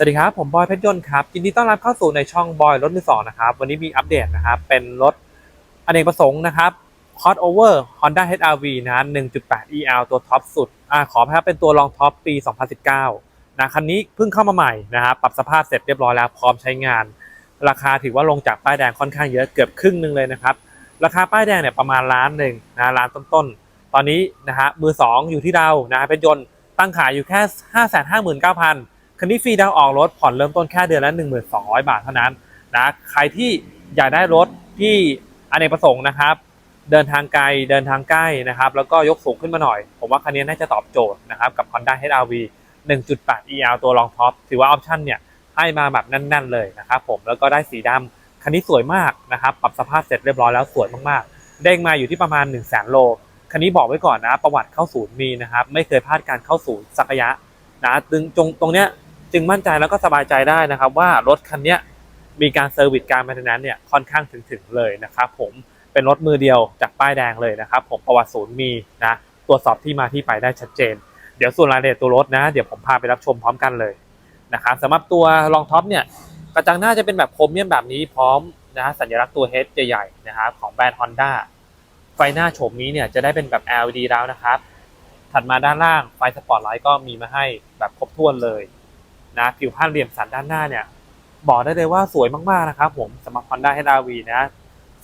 สวัสดีครับ ผมบอยเพชรยนต์ครับยินดีต้อนรับเข้าสู่ในช่องบอยรถมือสองนะครับวันนี้มีอัปเดตนะครับ เป็นรถอเนกประสงค์นะครับ crossover Honda HR-V นะ1.8 EL ตัวท็อปสุดอ่าขออภัยครับเป็นตัวรองท็อปปี 2019นะคันนี้เพิ่งเข้ามาใหม่นะครับปรับสภาพเสร็จเรียบร้อยแล้วพร้อมใช้งาน ราคาถือว่าลงจากป้ายแดงค่อนข้างเยอะเกือบครึ่งหนึ่งเลยนะครับ ราคาป้ายแดงเนี่ยประมาณล้านหนึ่งนะล้านต้นๆตอนนี้นะฮะมือ 2 อยู่ที่เรานะเพชรยนต์ตั้งขายอยู่แค่ 559,000 คันนี้ฟรีดาวออกรถผ่อนเริ่มต้นแค่เดือนละ1200 บาทเท่านั้นนะใครที่อยากได้รถที่อเนกประสงค์นะครับ เดินทางไกลเดินทางใกล้นะครับ แล้วก็ยกสูงขึ้นมาหน่อย ผมว่าคันนี้น่าจะตอบโจทย์นะครับกับ Honda HR-V 1.8 EL ตัวรองท็อปถือว่าออปชั่นเนี่ยให้มาแบบแน่นๆเลยนะครับผมแล้วก็ได้สีดำคันนี้สวยมากนะครับ ปรับสภาพเสร็จเรียบร้อยแล้วสวยมากๆ เด้งมาอยู่ที่ประมาณ 1 0 0 0 0แสนโล คันนี้บอกไว้ก่อนนะ ประวัติเข้าศูนย์มีนะครับ ไม่เคยพลาดการเข้าศูนย์สักระยะนะตึงจงตรงเนี้ย จึงมั่นใจแล้วก็สบายใจได้นะครับ ว่ารถคันนี้มีการเซอร์วิสการมาทนั้นเนี่ยค่อนข้างถึงๆเลยนะครับผมเป็นรถมือเดียวจากป้ายแดงเลยนะครับผมประวัติศูนย์มีนะตรวจสอบที่มาที่ไปได้ชัดเจน เดี๋ยวส่วนรายละเอียดตัวรถนะ เดี๋ยวผมพาไปรับชมพร้อมกันเลยนะครับสำหรับตัวรองท็อปเนี่ยกระจังหน้าจะเป็นแบบโครเมียมแบบนี้พร้อมนะสัญลักษณ์ตัว H ใหญ่ๆนะครับของแบรนด์ Honda ไฟหน้าโฉมนี้เนี่ยจะได้เป็นแบบ LED แล้วนะครับ ถัดมาด้านล่างไฟสปอตไลท์ก็มีมาให้แบบครบถ้วนเลย นะผิวผ้าเหลี่ยมสันด้านหน้าเนี่ย บอกได้เลยว่าสวยมากๆนะครับผมสำหรับ Honda HR-V นะ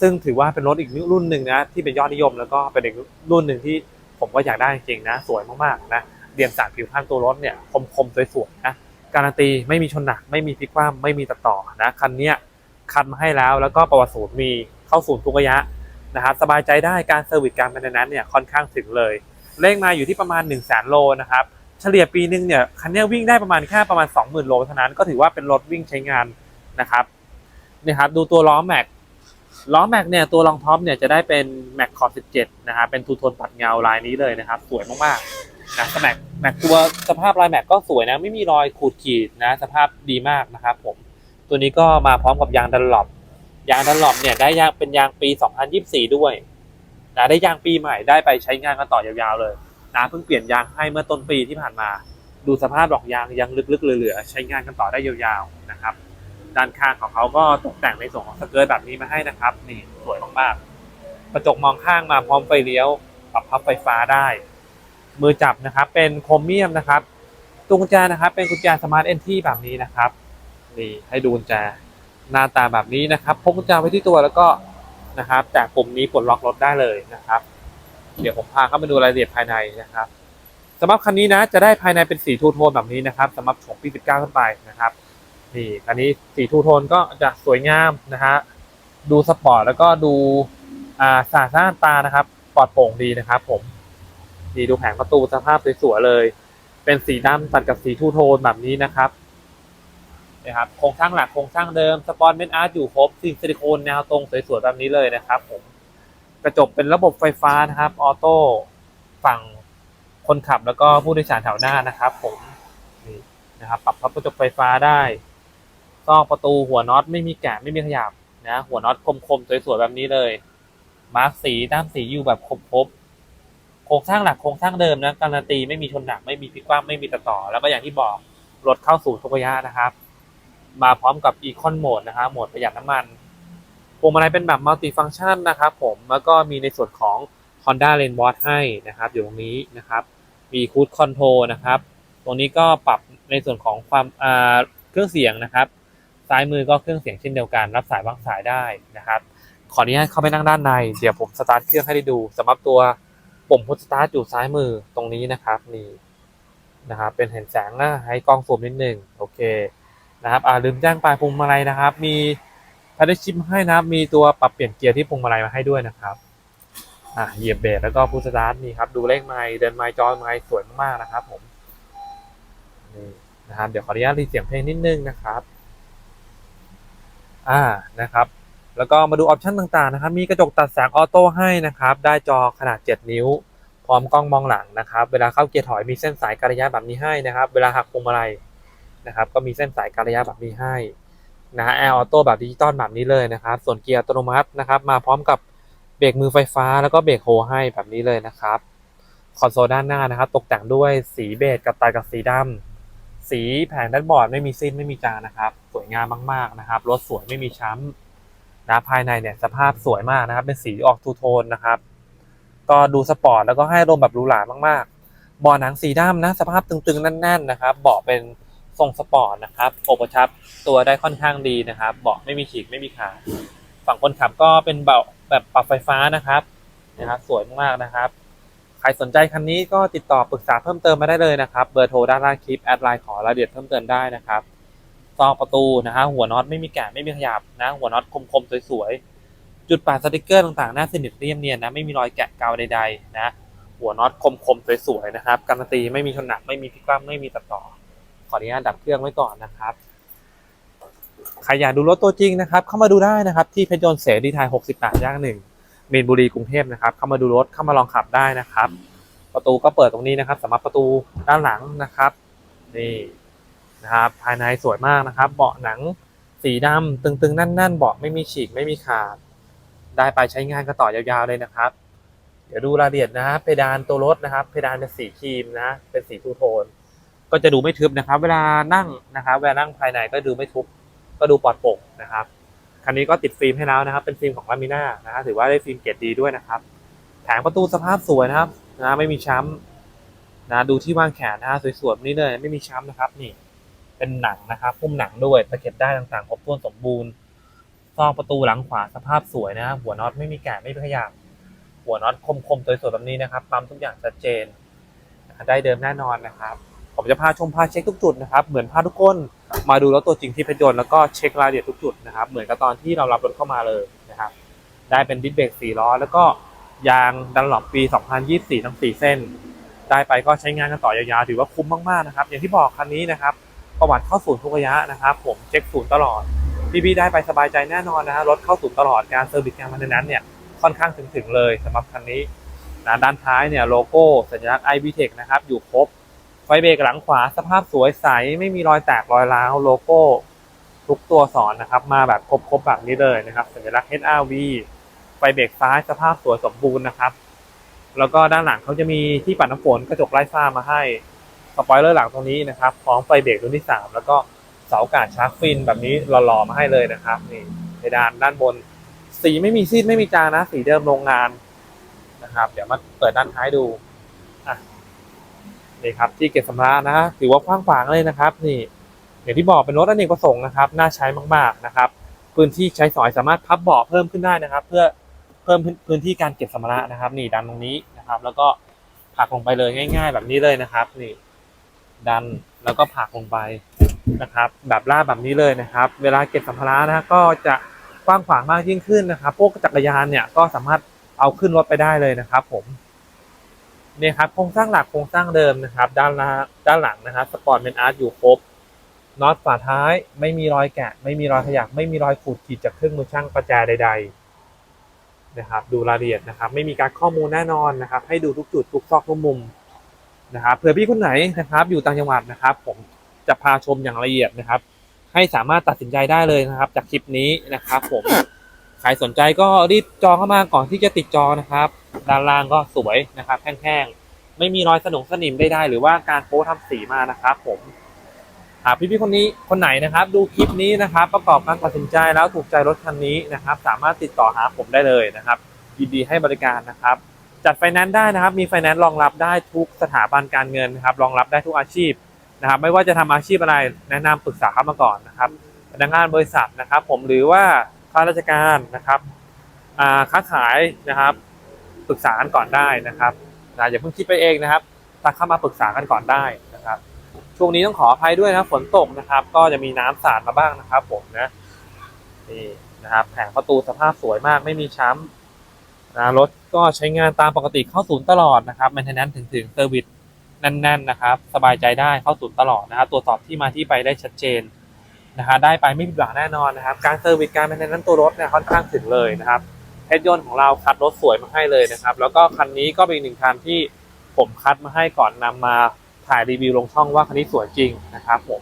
ซึ่งถือว่าเป็นรถอีกรุ่นหนึ่งนะ ที่เป็นยอดนิยมแล้วก็เป็นอีกรุ่นหนึ่งที่ผมก็อยากได้จริงๆนะ สวยมากๆนะเหลี่ยมสันผิวผ้าตัวรถเนี่ยคมๆสวยๆนะการันตีไม่มีชนหนักไม่มีพลิกคว่ำไม่มีตัดต่อนะคันเนี้ยคัดมาให้แล้วแล้วก็ประวัติศูนย์มีเข้าศูนย์ทุกระยะนะครับสบายใจได้การเซอร์วิสการเป็นนั้นเนี่ยค่อนข้างถึงเลยเลขมาอยู่ที่ประมาณ1 0 0 0 0แสนโลนะครับ ลี่ยปีหนึ่งเนี่ยคันนี้วิ่งได้ประมาณแค่ประมาณ 20,000 โลเท่านั้นก็ถือว่าเป็นรถวิ่งใช้งานนะครับนี่ครับดูตัวล้อแม็กล้อแม็กเนี่ยตัวรองท็อปเนี่ยจะได้เป็นแม็กคอร์17นะครับเป็นทูโทนปัดเงาลายนี้เลยนะครับ สวยมากๆนะแม็กแม็กตัวสภาพลายแม็กก็สวยนะไม่มีรอยขูดขีดนะสภาพดีมากนะครับ ผมตัวนี้ก็มาพร้อมกับยางดันหลบยางดันหลบเนี่ยได้ยางเป็นยางปี 2024 ด้วยนะได้ยางปีใหม่ได้ไปใช้งานกันต่อยาวๆเลย นะเพิ่งเปลี่ยนยางให้เมื่อต้นปีที่ผ่านมา ดูสภาพดอกยางยังลึกๆเหลือๆใช้งานกันต่อได้ยาวๆนะครับ ด้านข้างของเขาก็ตกแต่งในส่วนของสเกิร์ตแบบนี้มาให้นะครับ นี่สวยมากๆกระจกมองข้างมาพร้อมไฟเลี้ยวปรับพับไฟฟ้าได้ มือจับนะครับ เป็นโครเมียมนะครับตัวกุญแจนะครับ เป็นกุญแจสมาร์ทเอนที่แบบนี้นะครับนี่ให้ดูกุญแจหน้าตาแบบนี้นะครับพกกุญแจไว้ที่ตัวแล้วก็นะครับจากปุ่มนี้ปลดล็อกรถได้เลยนะครับ เดี๋ยวผมพาเข้ามาดูรายละเอียดภายในนะครับสำหรับคันนี้นะจะได้ภายในเป็นสีทูโทนแบบนี้นะครับสำหรับโฉมปี 19 ขึ้นไปนะครับนี่คันนี้สีทูโทนก็จะสวยงามนะฮะดูสปอร์ตแล้วก็ดูอ่าสะอาดสะอาตานะครับปลอดโปร่งดีนะครับ ผมนี่ดูแผงประตูสภาพสวยๆเลย เป็นสีดำตัดกับสีทูโทนแบบนี้นะครับนะครับโครงสร้างหลักโครงสร้างเดิมสปอนเมนอาร์ตอยู่ครบสิ่งซิลิโคนแนวตรงสวยๆแบบนี้เลยนะครับผม กระจกเป็นระบบไฟฟ้านะครับออโต้ฝั่งคนขับแล้วก็ผู้โดยสารแถวหน้านะครับ ผมนี่นะครับ ปรับพับกระจกไฟฟ้าได้ซอกประตูหัวน็อตไม่มีแกะไม่มีขยับนะหัวน็อตคมๆสวยๆแบบนี้เลย มาร์กสีด้ามสีอยู่แบบครบๆโครงสร้างหลักโครงสร้างเดิมนะการันตีไม่มีชนหนักไม่มีพิกคว่ำไม่มีตัดต่อ แล้วก็อย่างที่บอกรถเข้าสู่ทุกระยะนะครับ มาพร้อมกับอีคอนโหมดนะครับโหมดประหยัดน้ำมัน พวงมาลัยเป็นแบบมัลติฟัง c t ชันนะครับผมแล้วก็มีในส่วนของ Honda l a n e w a t ให้นะครับ อยู่ตรงนี้นะครับ มีคูดคอนโทรนะครับ ตรงนี้ก็ปรับในส่วนของความอ่าเครื่องเสียงนะครับซ้ายมือก็เครื่องเสียงเช่นเดียวกัน รับสายวางสายได้นะครับ ขออนุญาตเข้าไปนั่งด้านใน เดี๋ยวผมสตาร์ทเครื่องให้ได้ดูสำหรับตัวปุ่มพุทสตาร์ทอยู่ซ้ายมือตรงนี้นะครับนี่นะครับ เป็นเห็นแสงนะให้กล้องซูมนิดหนึ่งโอเคนะครับอ่าลืมแจ้งปลายพวงมาลัยนะครับ มี พาได้ชิปให้นะครับมีตัวปรับเปลี่ยนเกียร์ที่พวงมาลัยมาให้ด้วยนะครับอ่าเหยียบเบรกแล้วก็พุทสตาร์ทนี่ครับดูเลขไมล์เดินไมล์จอยไมล์สวยมากๆนะครับ ผมนี่นะครับเดี๋ยวขออนุญาตรีเสียงเพลงนิดนึงนะครับ อ่านะครับ แล้วก็มาดูออปชันต่างๆนะครับ มีกระจกตัดแสงออโต้ให้นะครับ ได้จอขนาด 7 นิ้ว พร้อมกล้องมองหลังนะครับ เวลาเข้าเกียร์ถอยมีเส้นสายการระยะแบบนี้ให้นะครับ เวลาหักพวงมาลัยนะครับ ก็มีเส้นสายการระยะแบบนี้ให้ นะฮะแอร์ออโต้แบบดิจิตอลแบบนี้เลยนะครับ ส่วนเกียร์อัตโนมัตินะครับ มาพร้อมกับเบรกมือไฟฟ้าแล้วก็เบรกโฮให้แบบนี้เลยนะครับคอนโซลด้านหน้านะครับ ตกแต่งด้วยสีเบจกับตายกับสีดำสีแผงแดชบอร์ดไม่มีซิ้นไม่มีจานนะครับ สวยงามมากๆนะครับรถสวยไม่มีช้ำนะภายในเนี่ยสภาพสวยมากนะครับ เป็นสีออกทูโทนนะครับ ก็ดูสปอร์ตแล้วก็ให้ลมแบบหรูหรามากๆเบาะหนังสีดำนะ สภาพตึงๆแน่น ๆ นะครับเบาะเป็น ทรงสปอร์ตนะครับอบประชับตัวได้ค่อนข้างดีนะครับ เบาะไม่มีฉีกไม่มีขาดฝั่งคนขับก็เป็นเบาะแบบปรับไฟฟ้านะครับนะครับ สวยมากนะครับใครสนใจคันนี้ก็ติดต่อปรึกษาเพิ่มเติมมาได้เลยนะครับ เบอร์โทรด้านล่างคลิปแอดไลน์ขอรายละเอียดเพิ่มเติมได้นะครับซองประตูนะฮะหัวน็อตไม่มีแกะไม่มีขยับนะ หัวน็อตคมๆสวยๆจุดปาดสติกเกอร์ต่างๆหน้าสนิทเรียบเนียนนะไม่มีรอยแกะเกาใดๆนะหัวน็อตคมๆสวยๆนะครับการันตีไม่มีชนหนักไม่มีพิกคว่ำไม่มีตัดต่อ ออนุญาตดับเครื่องไว้ก่อนนะครับใครอยากดูรถตัวจริงนะครับ เข้ามาดูได้นะครับที่เพชรยนต์เสรีไทย68ย่างหนึ่งมีนบุรีกรุงเทพนะครับ เข้ามาดูรถเข้ามาลองขับได้นะครับ ประตูก็เปิดตรงนี้นะครับสำหรับประตูด้านหลังนะครับนี่นะครับภายในสวยมากนะครับ เบาะหนังสีดำตึงๆ แน่นๆ เบาะไม่มีฉีกไม่มีขาด ได้ไปใช้งานกันต่อยาวๆเลยนะครับ เดี๋ยวดูรายละเอียดนะเพดานตัวรถนะครับ เพดานเป็นสีครีมนะ เป็นสีทูโทน ก็จะดูไม่ทึบนะครับ เวลานั่งนะครับเวลานั่งภายในก็ดูไม่ทุบก็ดูปลอดโปร่งนะครับคันนี้ก็ติดฟิล์มให้แล้วนะครับ เป็นฟิล์มของลามิน่านะฮะถือว่าได้ฟิล์มเกรดดีด้วยนะครับแผงประตูสภาพสวยนะครับนะไม่มีช้ำนะดูที่วางแขนนะฮะสวยๆนี่เลยไม่มีช้ำนะครับนี่ เป็นหนังนะครับพุ่มหนังด้วยตะเข็บได้ต่างๆครบถ้วนสมบูรณ์ซองประตูหลังขวาสภาพสวยนะครับหัวน็อตไม่มีแกะไม่มีขยับหัวน็อตคมๆสวยๆแบบนี้นะครับปั๊มทุกอย่างชัดเจนได้เดิมแน่นอนนะครับ ผมจะพาชมพาเช็คทุกจุดนะครับ เหมือนพาทุกคนมาดูรถตัวจริงที่เพชรยนต์แล้วก็เช็ครายละเอียดทุกจุดนะครับ เหมือนกับตอนที่เรารับรถเข้ามาเลยนะครับ ได้เป็นดิสเบรก4ล้อ แล้วก็ยางดันหลอปปี 2024 ทั้ง 4 เส้น ได้ไปก็ใช้งานกันต่อยาวๆ ถือว่าคุ้มมากๆนะครับ อย่างที่บอกคันนี้นะครับ ประวัติเข้าศูนย์ทุกระยะนะครับ ผมเช็คศูนย์ตลอด พี่ๆได้ไปสบายใจแน่นอนนะฮะรถเข้าศูนย์ตลอดการเซอร์วิสการมันนั้นเนี่ยค่อนข้างถึงๆเลยสำหรับคันนี้นะด้านท้ายเนี่ยโลโก้สัญลักษณ์ i v t e c h นะครับอยู่ครบ ไฟเบรกหลังขวาสภาพสวยใส ไม่มีรอยแตกรอยร้าวโลโก้ทุกตัวสอนนะครับ มาแบบครบๆแบบนี้เลยนะครับสัญลักษณ์ HRV ไฟเบรกซ้ายสภาพสวยสมบูรณ์นะครับ แล้วก็ด้านหลังเขาจะมีที่ปัดน้ำฝนกระจกไร้ฝ้ามาให้สปอยเลอร์หลังตรงนี้นะครับพร้อมไฟเบรกรุ่นที่ 3 แล้วก็เสาอากาศชาร์จฟินแบบนี้หล่อๆมาให้เลยนะครับนี่เพดานด้านบน สีไม่มีซีดไม่มีจางนะ สีเดิมโรงงานนะครับ เดี๋ยวมาเปิดด้านท้ายดูอะ นี่ครับที่เก็บสำราญนะถือว่ากว้างขวางเลยนะครับ นี่อย่างที่บอกเป็นรถอเนกประสงค์นะครับน่าใช้มากๆนะครับ พื้นที่ใช้สอยสามารถพับเบาะเพิ่มขึ้นได้นะครับ เพื่อเพิ่มพื้นที่การเก็บสัมภาระนะครับ นี่ดันตรงนี้นะครับ แล้วก็ผักลงไปเลยง่าย ๆ แบบนี้เลยนะครับ นี่ ดันแล้วก็ผักลงไปนะครับ แบบลาดแบบนี้เลยนะครับ เวลาเก็บสัมภาระนะก็จะกว้างขวางมากยิ่งขึ้นนะครับ พวกจักรยานเนี่ยก็สามารถเอาขึ้นรถไปได้เลยนะครับ ผม เนี่ยครับโครงสร้างหลักโครงสร้างเดิมนะครับ ด้านล่างด้านหลังนะครับสปอร์ตเป็นอาร์ตอยู่ครบน็อตฝาท้ายไม่มีรอยแกะ ไม่มีรอยขยัก ไม่มีรอยขูดขีดจากเครื่องมือช่างประแจใด ๆ นะครับ ดูรายละเอียดนะครับ ไม่มีการข้อมูลแน่นอนนะครับ ให้ดูทุกจุดทุกซอกทุกมุมนะครับเผื่อพี่คนไหนนะครับ อยู่ต่างจังหวัดนะครับ ผมจะพาชมอย่างละเอียดนะครับ ให้สามารถตัดสินใจได้เลยนะครับ จากคลิปนี้นะครับ ผม ใครสนใจก็รีบจองเข้ามาก่อนที่จะติดจอนะครับ ด้านล่างก็สวยนะครับแห้งๆ ไม่มีรอยสนงสนิมได้หรือว่าการโป๊ทำสีมานะครับ ผมหากพี่ๆคนนี้คนไหนนะครับ ดูคลิปนี้นะครับ ประกอบการตัดสินใจแล้วถูกใจรถคันนี้นะครับ สามารถติดต่อหาผมได้เลยนะครับยินดีให้บริการนะครับ จัดไฟแนนซ์ได้นะครับ มีไฟแนนซ์รองรับได้ทุกสถาบันการเงินนะครับ รองรับได้ทุกอาชีพนะครับ ไม่ว่าจะทำอาชีพอะไรแนะนำปรึกษาเข้ามาก่อนนะครับพนักงานบริษัทนะครับ ผมหรือว่า ข้าราชการนะครับค้าขายนะครับปรึกษากันก่อนได้นะครับนะอย่าเพิ่งคิดไปเองนะครับทักเข้ามาปรึกษากันก่อนได้นะครับ ช่วงนี้ต้องขออภัยด้วยนะฝนตกนะครับ ก็จะมีน้ำสาดมาบ้างนะครับ ผมนะนี่นะครับแผงประตูสภาพสวยมากไม่มีช้ำนะรถก็ใช้งานตามปกติเข้าศูนย์ตลอดนะครับแมนเทนแนนถึงถึงเซอร์วิสแน่นๆนะครับ สบายใจได้เข้าศูนย์ตลอดนะครับตรวจสอบที่มาที่ไปได้ชัดเจน นะฮะได้ไปไม่ผิดหวังแน่นอนนะครับ การเซอร์วิสการแมนเทนแนนตัวรถเนี่ยค่อนข้างถึงเลยนะครับเพชรยนต์ของเราคัดรถสวยมาให้เลยนะครับ แล้วก็คันนี้ก็เป็นอีกหนึ่งคันที่ผมคัดมาให้ก่อนนำมาถ่ายรีวิวลงช่องว่าคันนี้สวยจริงนะครับผม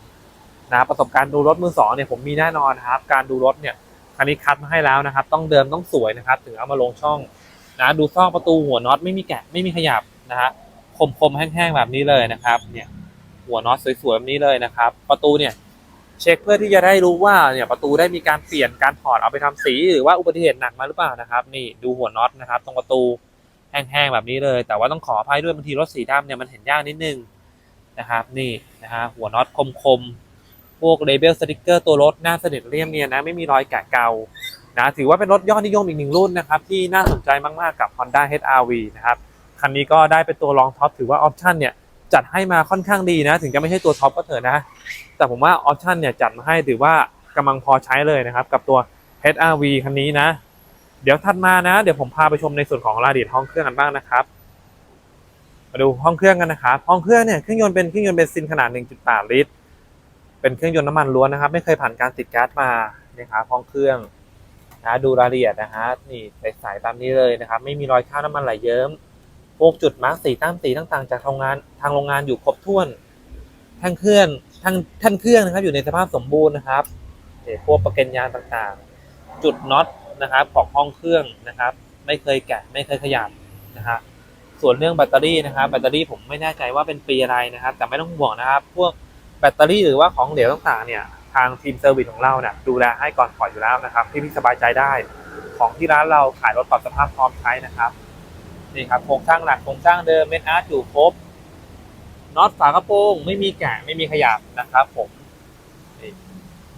นะประสบการณ์ดูรถมือสองเนี่ยผมมีแน่นอนนะครับ การดูรถเนี่ยคันนี้คัดมาให้แล้วนะครับ ต้องเดิมต้องสวยนะครับ ถึงเอามาลงช่องนะดูซอกประตูหัวน็อตไม่มีแกะไม่มีขยับนะฮะคมๆแห้งๆแบบนี้เลยนะครับ เนี่ยหัวน็อตสวยๆแบบนี้เลยนะครับ ประตูเนี่ย เช็คเพื่อที่จะได้รู้ว่าเนี่ยประตูได้มีการเปลี่ยนการถอดเอาไปทำสี หรือว่าอุบัติเหตุหนักมาหรือเปล่านะครับ นี่ดูหัวน็อตนะครับ ตรงประตูแห้งๆแบบนี้เลย แต่ว่าต้องขออภัยด้วยบางทีรถสีดำเนี่ยมันเห็นยากนิดนึงนะครับนี่นะฮะหัวน็อตคมๆพวกเลเบลสติกเกอร์ตัวรถหน้าสนิทเรียมเนียนนะไม่มีรอยแกะเกานะถือว่าเป็นรถยอดนิยมอีกหนึ่งรุ่นนะครับที่น่าสนใจมากๆกับ Honda HR-V นะครับคันนี้ก็ได้เป็นตัวรองท็อปถือว่าออปชั่นเนี่ย จัดให้มาค่อนข้างดีนะ ถึงจะไม่ใช่ตัวท็อปก็เถอะนะ แต่ผมว่าออปชันเนี่ยจัดมาให้ถือว่ากำลังพอใช้เลยนะครับกับตัว HR-V คันนี้นะ เดี๋ยวถัดมานะ เดี๋ยวผมพาไปชมในส่วนของรายละเอียดห้องเครื่องกันบ้างนะครับมาดูห้องเครื่องกันนะครับห้องเครื่องเนี่ยเครื่องยนต์เป็นเครื่องยนต์เบนซินขนาด 1.8 ลิตร เป็นเครื่องยนต์น้ำมันล้วนนะครับ ไม่เคยผ่านการติดแก๊สมานะครับห้องเครื่องนะดูรายละเอียดนะฮะนี่ใสๆตามนี้เลยนะครับ ไม่มีรอยคราบน้ำมันไหลเยิ้ม พวกจุดมาร์กสีตามสีต่างๆ จากทางงานทางโรงงานอยู่ครบถ้วนทั้งเครื่องทั้งท่านเครื่องนะครับ อยู่ในสภาพสมบูรณ์นะครับเอ่พวกประกันยางต่างๆ จุดน็อตนะครับของห้องเครื่องนะครับ ไม่เคยแกะไม่เคยขยับนะครับส่วนเรื่องแบตเตอรี่นะครับแบตเตอรี่ผมไม่แน่ใจว่าเป็นปีอะไรนะครับ แต่ไม่ต้องห่วงนะครับ พวกแบตเตอรี่หรือว่าของเหลวต่างๆ เนี่ยทางทีมเซอร์วิสของเราเนี่ยดูแลให้ก่อนปล่อยอยู่แล้วนะครับที่พี่สบายใจได้ ของที่ร้านเราขายรถปรับสภาพพร้อมใช้นะครับ นี่ครับโครงสร้างหลักโครงสร้างเดิมเมนอาร์ตอยู่ครบน็อตฝากระโปรงไม่มีแกะไม่มีขยับนะครับผมนี่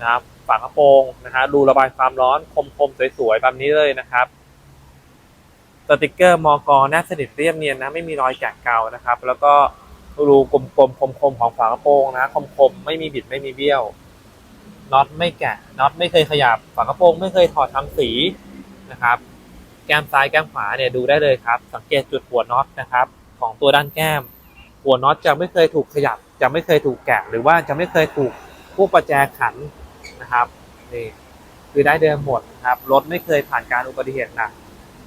นะครับฝากระโปรงนะฮะรูระบายความร้อนคมๆสวยๆแบบนี้เลยนะครับสติกเกอร์มอกอแนบสนิทเรียบเนียนนะไม่มีรอยแกะเกานะครับ แล้วก็รูกลมๆคมๆของฝากระโปรงนะคมๆไม่มีบิดไม่มีเบี้ยวน็อตไม่แกะน็อตไม่เคยขยับฝากระโปรงไม่เคยถอดทำสีนะครับ แก้มซ้ายแก้มขวาเนี่ยดูได้เลยครับ สังเกตจุดหัวน็อตนะครับ ของตัวด้านแก้ม หัวน็อตจะไม่เคยถูกขยับ จะไม่เคยถูกแกะหรือว่าจะไม่เคยถูกพวกประแจขันนะครับนี่คือได้เดิมหมดนะครับรถไม่เคยผ่านการอุบัติเหตุหนัก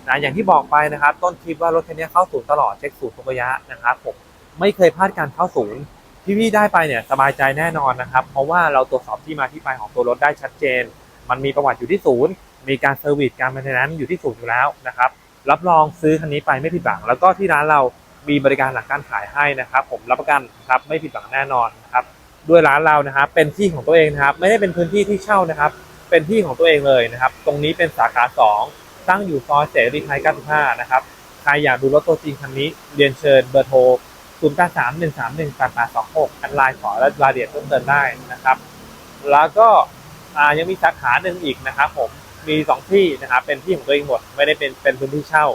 นะอย่างที่บอกไปนะครับ ต้นคลิปว่ารถคันนี้เข้าศูนย์ตลอดเช็คศูนย์ทุกระยะนะครับผมไม่เคยพลาดการเข้าศูนย์ที่พี่ได้ไปเนี่ยสบายใจแน่นอนนะครับ เพราะว่าเราตรวจสอบที่มาที่ไปของตัวรถได้ชัดเจน มันมีประวัติอยู่ที่ศูนย์ มีการเซอร์วิสการ m ม i n เ n น n อยู่ที่ศูนย์อยู่แล้วนะครับรับรองซื้อคันนี้ไปไม่ผิดหวัง แล้วก็ที่ร้านเรามีบริการหลังการขายให้นะครับ ผมรับประกันครับไม่ผิดหวังแน่นอนนะครับด้วยร้านเรานะครับเป็นที่ของตัวเองนะครับ ไม่ได้เป็นพื้นที่ที่เช่านะครับ เป็นที่ของตัวเองเลยนะครับ ตรงนี้เป็นสาขา 2 ตั้งอยู่ซอยเสรีไทย95นะครับใครอยากดูรถตัวจริงคันนี้ เรียนเชิญเบอร์โทร0 8 3 1 3 1 8 8 2 6อันไลน์ขอและรายละเอียดเพิ่มเติมได้นะครับ แล้วก็ยังมีสาขาหนึ่งอีกนะครับผม มีสองที่นะครับเป็นที่ของตัวเองหมดไม่ได้เป็นเป็นพื้นที่เช่า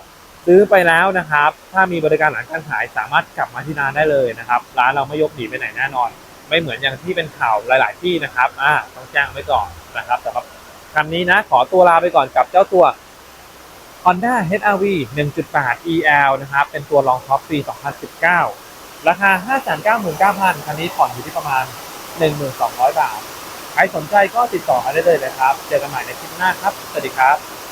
ซื้อไปแล้วนะครับ ถ้ามีบริการหลังการขายสามารถกลับมาที่ร้านได้เลยนะครับ ร้านเราไม่ยกหนีไปไหนแน่นอน ไม่เหมือนอย่างที่เป็นข่าวหลาย ๆ ที่นะครับอ่าต้องแจ้งไว้ก่อนนะครับสำหรับคันนี้นะขอตัวลาไปก่อนกับเจ้าตัว Honda HR-V 1.8 EL นะครับ เป็นตัวรองท็อปปี 2019 ราคา 599,900 คันนี้ผ่อนอยู่ที่ประมาณ 1,200 บาท ใครสนใจก็ติดต่อมาได้เลยนะครับ เจอกันใหม่ในคลิปหน้าครับ สวัสดีครับ